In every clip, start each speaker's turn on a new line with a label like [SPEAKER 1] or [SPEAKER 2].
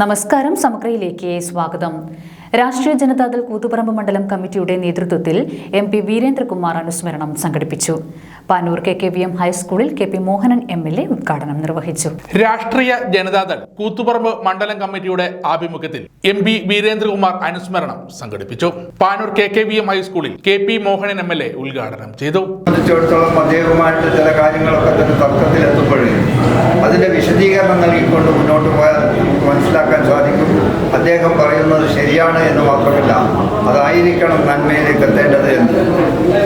[SPEAKER 1] നമസ്കാരം സമഗ്രയിലേക്ക് സ്വാഗതം. രാഷ്ട്രീയ ജനതാദൾ കൂത്തുപറമ്പ് മണ്ഡലം കമ്മിറ്റിയുടെ നേതൃത്വത്തിൽ എം പി വീരേന്ദ്രകുമാർ അനുസ്മരണം സംഘടിപ്പിച്ചു. Panoor K K V M ഹൈസ്കൂളിൽ K P Mohanan M L A ഉദ്ഘാടനം നിർവഹിച്ചു.
[SPEAKER 2] രാഷ്ട്രീയ ജനതാദൾ കൂത്തുപറമ്പ് മണ്ഡലം കമ്മിറ്റിയുടെ ആഭിമുഖ്യത്തിൽ എം പി വീരേന്ദ്രകുമാർ അനുസ്മരണം സംഘടിപ്പിച്ചു. Panoor K K V M ഹൈസ്കൂളിൽ K P Mohanan M L A ഉദ്ഘാടനം ചെയ്തു.
[SPEAKER 3] സംബന്ധിച്ചിടത്തോളം അദ്ദേഹവുമായിട്ട് ചില കാര്യങ്ങളൊക്കെ തന്നെ മനസ്സിലാക്കാൻ സാധിക്കും. അദ്ദേഹം പറയുന്നത് ശരിയാണ് എന്ന് മാത്രമല്ല അതായിരിക്കണം നന്മയിലേക്ക് എത്തേണ്ടത് എന്ന്.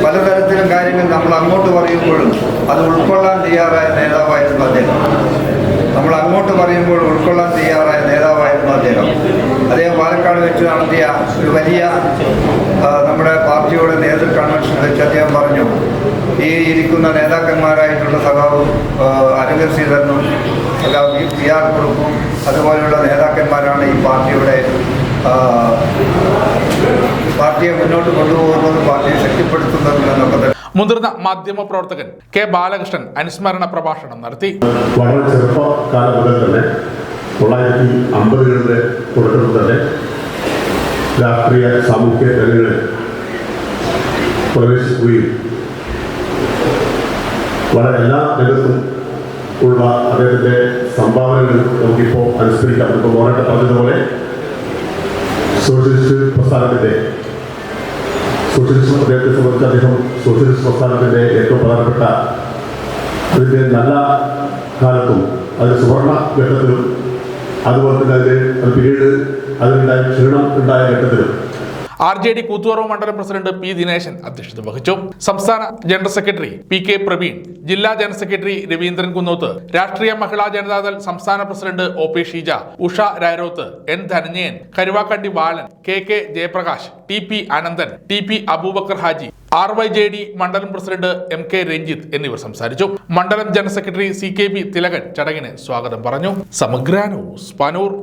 [SPEAKER 3] പലതരത്തിലും കാര്യങ്ങൾ നമ്മൾ അങ്ങോട്ട് പറയുമ്പോഴും അത് ഉൾക്കൊള്ളാൻ തയ്യാറായ നേതാവായിരുന്നു അദ്ദേഹം. നമ്മൾ അങ്ങോട്ട് പറയുമ്പോൾ ഉൾക്കൊള്ളാൻ തയ്യാറായ നേതാവായിരുന്നു അദ്ദേഹം. അദ്ദേഹം പാലക്കാട് വെച്ച് നടത്തിയ ഒരു വലിയ നമ്മുടെ പാർട്ടിയുടെ നേതൃ കൺവെൻഷൻ വെച്ച് അദ്ദേഹം പറഞ്ഞു ഈ ഇരിക്കുന്ന നേതാക്കന്മാരായിട്ടുള്ള സഖാവ് അരവിന്ദ് ശ്രീധരനും സഖാവ് പി ആർ കുറുപ്പും അതുപോലെയുള്ള നേതാക്കന്മാരാണ് ഈ പാർട്ടിയുടെ പാർട്ടിയെ മുന്നോട്ട് കൊണ്ടുപോകുന്നതും പാർട്ടിയെ ശക്തിപ്പെടുത്തുന്നതും എന്നൊക്കെ തന്നെ.
[SPEAKER 2] മുതിർന്ന മാധ്യമ പ്രവർത്തകൻ കെ ബാലകൃഷ്ണൻ അനുസ്മരണ പ്രഭാഷണം നടത്തി.
[SPEAKER 4] വളരെ ചെറുപ്പകാലം മുതൽ തന്നെ തൊള്ളായിരത്തി അമ്പതുകളുടെ തുടക്കത്തിൽ തന്നെ രാഷ്ട്രീയ സാമൂഹ്യ രംഗങ്ങളിൽ പ്രവേശിക്കുകയും വളരെ എല്ലാ രംഗത്തും ഉള്ള അദ്ദേഹത്തിന്റെ സംഭാവനകൾ നമുക്കിപ്പോൾ അനുസ്മരിക്കാം. ഇപ്പോൾ മോനൊക്കെ പറഞ്ഞതുപോലെ സോഷ്യലിസ്റ്റ് പ്രസ്ഥാനത്തിന്റെ സോഷ്യലിസ്റ്റ് അദ്ദേഹത്തെ സംബന്ധിച്ച് അദ്ദേഹം സോഷ്യലിസ്റ്റ് പ്രസ്ഥാനത്തിന്റെ ഏറ്റവും പ്രധാനപ്പെട്ട അതിന്റെ നല്ല കാലത്തും അതിന് സുവർണ ഘട്ടത്തിലും അതുപോലെ തന്നെ അതിന് അത് പിന്നീട് അതിനുണ്ടായ ക്ഷീണം ഉണ്ടായ ഘട്ടത്തിലും
[SPEAKER 2] ആർ ജെ ഡി കൂത്തുപറമ്പ് മണ്ഡലം പ്രസിഡന്റ് പി ദിനേശൻ അധ്യക്ഷത വഹിച്ചു. സംസ്ഥാന general secretary P K Praveen ജില്ലാ ജനറൽ സെക്രട്ടറി രവീന്ദ്രൻ കുന്നോത്ത് രാഷ്ട്രീയ മഹിളാ ജനതാദൾ സംസ്ഥാന president O P Sheeja Usha Raroth N Dhananjayan Karuvakkandi Balan K K Jayaprakash T P Ananthan T P Aboobacker Haji R Y J D മണ്ഡലം president M K Ranjith എന്നിവർ സംസാരിച്ചു. മണ്ഡലം general secretary C K B Thilakan ചടങ്ങിന് സ്വാഗതം പറഞ്ഞു. സമഗ്ര news